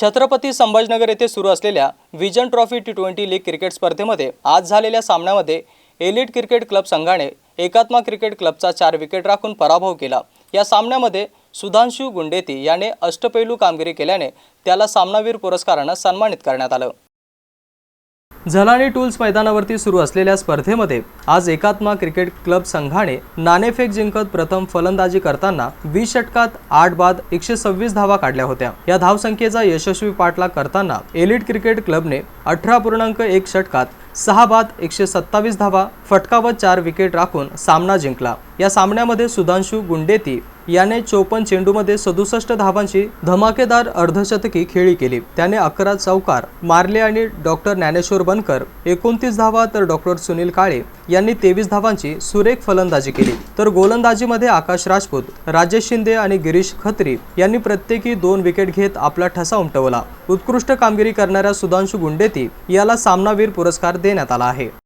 छत्रपती संभाजनगर येथे सुरू असलेल्या vision trophy T twenty league cricket स्पर्धेमध्ये आज झालेल्या सामन्यामध्ये एलिट क्रिकेट क्लब संघाने एकात्मा क्रिकेट क्लबचा चार विकेट राखून पराभव केला. या सामन्यामध्ये सुधांशु गुंडेती याने अष्टपैलू कामगिरी केल्याने त्याला सामनावीर पुरस्कारानं सन्मानित करण्यात आलं. झलानी टूल्स मैदानावरती सुरू असलेल्या स्पर्धेमध्ये आज एकात्मा क्रिकेट क्लब संघाने नाणेफेक जिंकत प्रथम फलंदाजी करताना वीस षटकात आठ बाद एकशे सव्वीस धावा काढल्या होत्या. या धावसंख्येचा यशस्वी पाठलाग करताना एलिट क्रिकेट क्लबने अठरा पूर्णांक एक षटकात सहा बाद एकशे सत्तावीस धावा फटकावत चार विकेट राखून सामना जिंकला. या सामन्यामध्ये सुधांशु गुंडेती याने चोपन्न चेंडूमध्ये सदुसष्ट धावांची धमाकेदार अर्धशतकी खेळी केली. त्याने अकरा चौकार मारले आणि डॉक्टर ज्ञानेश्वर बनकर एकोणतीस धावा तर डॉक्टर सुनील काळे यांनी तेवीस धावांची सुरेख फलंदाजी केली. तर गोलंदाजीमध्ये आकाश राजपूत राजेश शिंदे आणि गिरीश खत्री यांनी प्रत्येकी दोन विकेट घेत आपला ठसा उमटवला. उत्कृष्ट कामगिरी करणाऱ्या सुधांशु गुंडेती याला सामनावीर पुरस्कार देण्यात आला आहे.